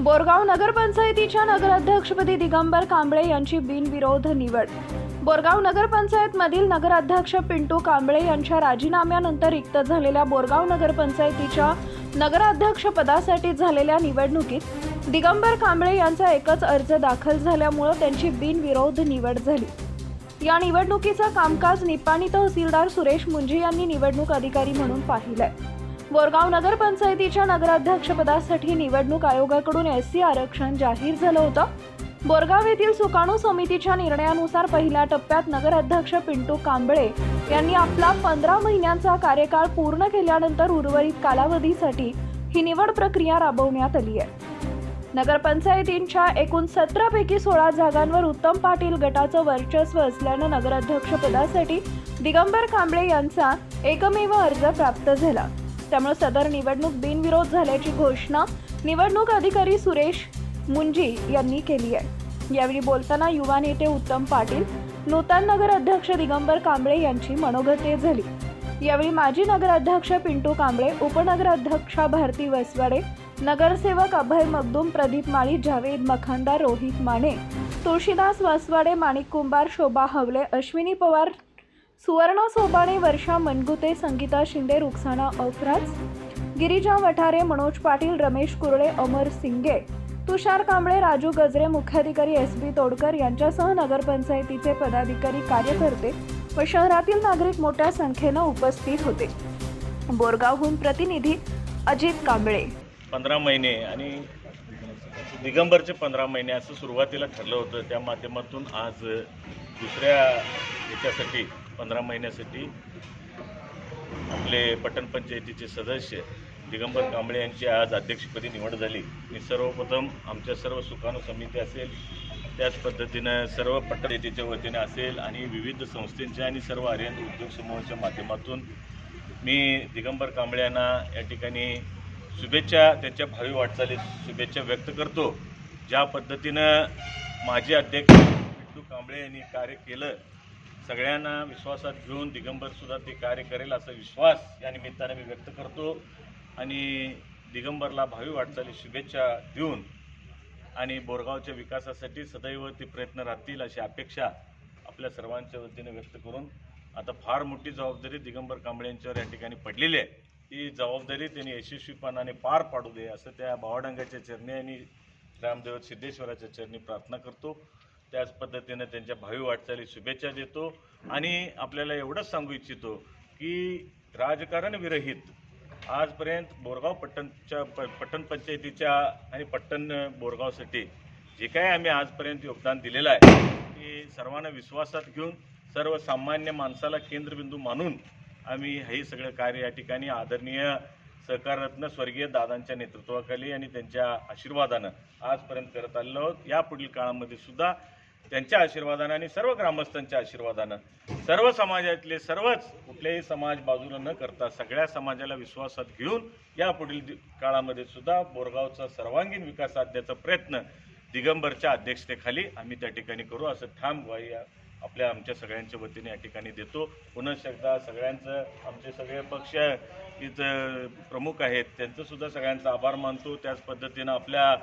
बोरगाव नगरपंचायतीच्या नगराध्यक्षपदी दिगंबर कांबळे यांची बिनविरोध निवड. बोरगाव नगरपंचायतमधील नगराध्यक्ष पिंटू कांबळे यांच्या राजीनाम्यानंतर रिक्त झालेल्या बोरगाव नगरपंचायतीच्या नगराध्यक्षपदासाठी झालेल्या निवडणुकीत दिगंबर कांबळे यांचा एकच अर्ज दाखल झाल्यामुळं त्यांची बिनविरोध निवड झाली. या निवडणुकीचं कामकाज निपाणी तहसीलदार सुरेश मुंजे यांनी निवडणूक अधिकारी म्हणून पाहिलंय. बोरगाव नगरपंचायतीच्या नगराध्यक्षपदासाठी निवडणूक आयोगाकडून एस सी आरक्षण जाहीर झालं होतं. बोरगाव येथील सुकाणू समितीच्या निर्णयानुसार पहिल्या टप्प्यात नगराध्यक्ष पिंटू कांबळे यांनी आपला पंधरा महिन्यांचा कार्यकाळ पूर्ण केल्यानंतर उर्वरित कालावधीसाठी ही निवड प्रक्रिया राबवण्यात आली आहे. नगरपंचायतींच्या एकूण सतरापैकी सोळा जागांवर उत्तम पाटील गटाचं वर्चस्व असल्यानं नगराध्यक्षपदासाठी दिगंबर कांबळे यांचा एकमेव अर्ज प्राप्त झाला. त्यामुळे सदर निवडणूक बिनविरोध झाल्याची घोषणा निवडणूक अधिकारी सुरेश मुंजी यांनी केली आहे. यावेळी बोलताना युवा नेते उत्तम पाटील नूतन नगर अध्यक्ष दिगंबर कांबळे यांची मनोगते झाली. यावेळी माजी नगराध्यक्ष पिंटू कांबळे उपनगराध्यक्षा भारती वसवाडे नगरसेवक अभय मगदूम प्रदीप माळी जावेद मखांदार रोहित माने तुळशीदास वसवाडे माणिक कुंभार शोभा हवले अश्विनी पवार सुवर्णा सोबाणे वर्षा मनगुते संगीता शिंदे रुक्साना अफराज गिरिजा वठारे मनोज पाटील रमेश कुरळे अमर सिंगे तुषार कांबळे राजू गजरे मुख्याधिकारी एस बी तोडकर यांच्यासह नगरपंचायतीचे पदाधिकारी कार्यकर्ते व शहरातील नागरिक मोठ्या संख्येनं उपस्थित होते. बोरगावहून प्रतिनिधी अजित कांबळे. पंधरा महिने आणि दिगंबरचे पंधरा महिने असं सुरुवातीला ठरलं होतं. त्या माध्यमातून आज दुसऱ्या याच्यासाठी पंधरा महिन्यासाठी आपले पटणपंचायतीचे पंचायतीचे सदस्य दिगंबर कांबळे यांची आज अध्यक्षपदी निवड झाली. मी सर्वप्रथम आमच्या सर्व सुकाणू समिती असेल त्याच पद्धतीनं सर्व पट्टणच्या वतीने असेल आणि विविध संस्थांच्या आणि सर्व आर्यन उद्योग समूहाच्या माध्यमातून मी दिगंबर कांबळे यांना या ठिकाणी शुभेच्छा त्यांच्या भावी वाटचालीस शुभेच्छा व्यक्त करतो. ज्या पद्धतीनं माजी अध्यक्ष विठ्ठू कांबळे यांनी कार्य केलं सगळ्यांना विश्वासात घेऊन दिगंबरसुद्धा ते कार्य करेल असा विश्वास या निमित्ताने मी व्यक्त करतो. आणि दिगंबरला भावी वाटचाली शुभेच्छा देऊन आणि बोरगावच्या विकासासाठी सदैव ते प्रयत्न राहतील अशी अपेक्षा आपल्या सर्वांच्या वतीने व्यक्त करून आता फार मोठी जबाबदारी दिगंबर कांबळे यांच्यावर या ठिकाणी पडलेली आहे. ती जबाबदारी त्यांनी यशस्वीपणाने पार पाडू दे असं त्या भावाडंगाच्या चरणी आणि रामदेव सिद्धेश्वराच्या चरणी प्रार्थना करतो. त्याच पद्धतीनं त्यांच्या भावी वाटचाली शुभेच्छा देतो. आणि आपल्याला एवढंच सांगू इच्छितो की राजकारण विरहित आजपर्यंत बोरगाव पट्टणच्या प पट्टण पंचायतीच्या आणि पट्टण बोरगावसाठी जे काही आम्ही आजपर्यंत योगदान दिलेलं आहे ते सर्वांना विश्वासात घेऊन सर्वसामान्य माणसाला केंद्रबिंदू मानून आम्ही हे सगळं कार्य या ठिकाणी आदरणीय सहकाररत्न स्वर्गीय दादांच्या नेतृत्वाखाली आणि त्यांच्या आशीर्वादानं आजपर्यंत करत आलेलो आहोत. यापुढील काळामध्ये सुद्धा त्यांच्या आशीर्वादानं आणि सर्व ग्रामस्थांच्या आशीर्वादानं सर्व समाजातले सर्वच कुठलेही समाज बाजूला न करता सगळ्या समाजाला विश्वासात घेऊन यापुढील दि- काळामध्ये सुद्धा बोरगावचा सर्वांगीण विकास साधण्याचा प्रयत्न दिगंबरच्या अध्यक्षतेखाली आम्ही त्या ठिकाणी करू. असं ठाम ग्वाही या- आपल्या आमच्या सगळ्यांच्या वतीने या ठिकाणी देतो. पुन्हा एकदा सगळ्यांचं आमचे सगळे पक्ष इथं प्रमुख आहेत त्यांचंसुद्धा सगळ्यांचा आभार मानतो. त्याच पद्धतीनं आपल्या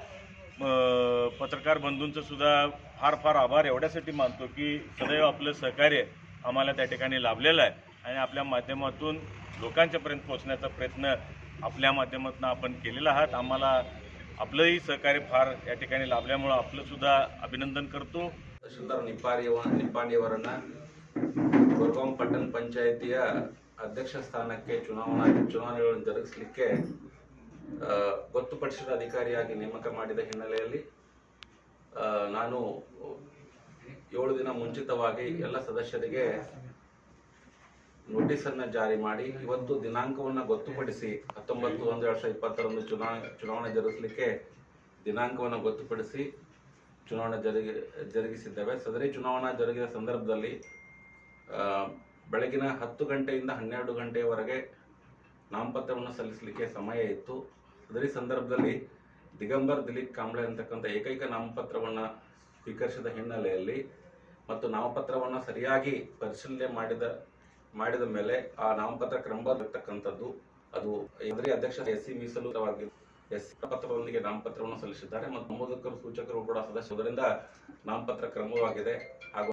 पत्रकार बंधूंचं सुद्धा फार फार आभार एवढ्यासाठी मानतो की सदैव आपलं सहकार्य आम्हाला त्या ठिकाणी लाभलेलं आहे आणि आपल्या माध्यमातून लोकांच्यापर्यंत पोहोचण्याचा प्रयत्न आपल्या माध्यमातून आपण केलेला आहात आम्हाला आपलंही सहकार्य फार या ठिकाणी लाभल्यामुळं आपलं सुद्धा अभिनंदन करतो ತಹಶೀಲ್ದಾರ್ ನಿಪ್ಪಾರಿ ನಿಪ್ಪಾಣಿಯವರನ್ನ ಕೊರ್ಗಾಂ ಪಟ್ಟಣ ಪಂಚಾಯಿತಿಯ ಅಧ್ಯಕ್ಷ ಸ್ಥಾನಕ್ಕೆ ಚುನಾವಣಾ ಚುನಾವಣೆಗಳನ್ನು ಜರುಗಿಸಲಿಕ್ಕೆ ಆ, ಗೊತ್ತುಪಡಿಸಿದ ಅಧಿಕಾರಿಯಾಗಿ ನೇಮಕ ಮಾಡಿದ ಹಿನ್ನೆಲೆಯಲ್ಲಿ ನಾನು ಏಳು ದಿನ ಮುಂಚಿತವಾಗಿ ಎಲ್ಲ ಸದಸ್ಯರಿಗೆ ನೋಟಿಸ್ ಅನ್ನ ಜಾರಿ ಮಾಡಿ ಇವತ್ತು ದಿನಾಂಕವನ್ನು ಗೊತ್ತುಪಡಿಸಿ ಹತ್ತೊಂಬತ್ತು ಒಂದು ಎರಡು ಸಾವಿರದ ಇಪ್ಪತ್ತರಂದು ಚುನಾವಣೆ ಚುನಾವಣೆ ಜರುಗಿಸಲಿಕ್ಕೆ ದಿನಾಂಕವನ್ನು ಗೊತ್ತುಪಡಿಸಿ ಚುನಾವಣೆ ಜರುಗಿ, ಜರುಗಿಸಿದ್ದೇವೆ. ಸದರಿ ಚುನಾವಣಾ ಜರುಗಿದ ಸಂದರ್ಭದಲ್ಲಿ ಬೆಳಗಿನ ಹತ್ತು ಗಂಟೆಯಿಂದ ಹನ್ನೆರಡು ಗಂಟೆಯವರೆಗೆ ನಾಮಪತ್ರವನ್ನು ಸಲ್ಲಿಸಲಿಕ್ಕೆ ಸಮಯ ಇತ್ತು. ಸದರಿ ಸಂದರ್ಭದಲ್ಲಿ ದಿಗಂಬರ್ ದಿಲೀಪ್ ಕಾಂಬ್ಳೆ ಅಂತಕ್ಕಂಥ ಏಕೈಕ ನಾಮಪತ್ರವನ್ನ ಸ್ವೀಕರಿಸಿದ ಹಿನ್ನೆಲೆಯಲ್ಲಿ ಮತ್ತು ನಾಮಪತ್ರವನ್ನ ಸರಿಯಾಗಿ ಪರಿಶೀಲನೆ ಮಾಡಿದ ಮಾಡಿದ ಮೇಲೆ ಆ ನಾಮಪತ್ರ ಕ್ರಮವಾಗಿರ್ತಕ್ಕಂಥದ್ದು ಅದು ಎದುರಿ ಅಧ್ಯಕ್ಷ ಎಸ್ ಸಿ ಮೀಸಲು ಎಸ್ ಪತ್ರದೊಂದಿಗೆ ನಾಮಪತ್ರವನ್ನು ಸಲ್ಲಿಸಿದ್ದಾರೆ ಮತ್ತು ನಮೋದಕರು ಸೂಚಕರು ಕೂಡ ಸದಸ್ಯರಿಂದ ನಾಮಪತ್ರ ಕ್ರಮವಾಗಿದೆ. ಹಾಗೂ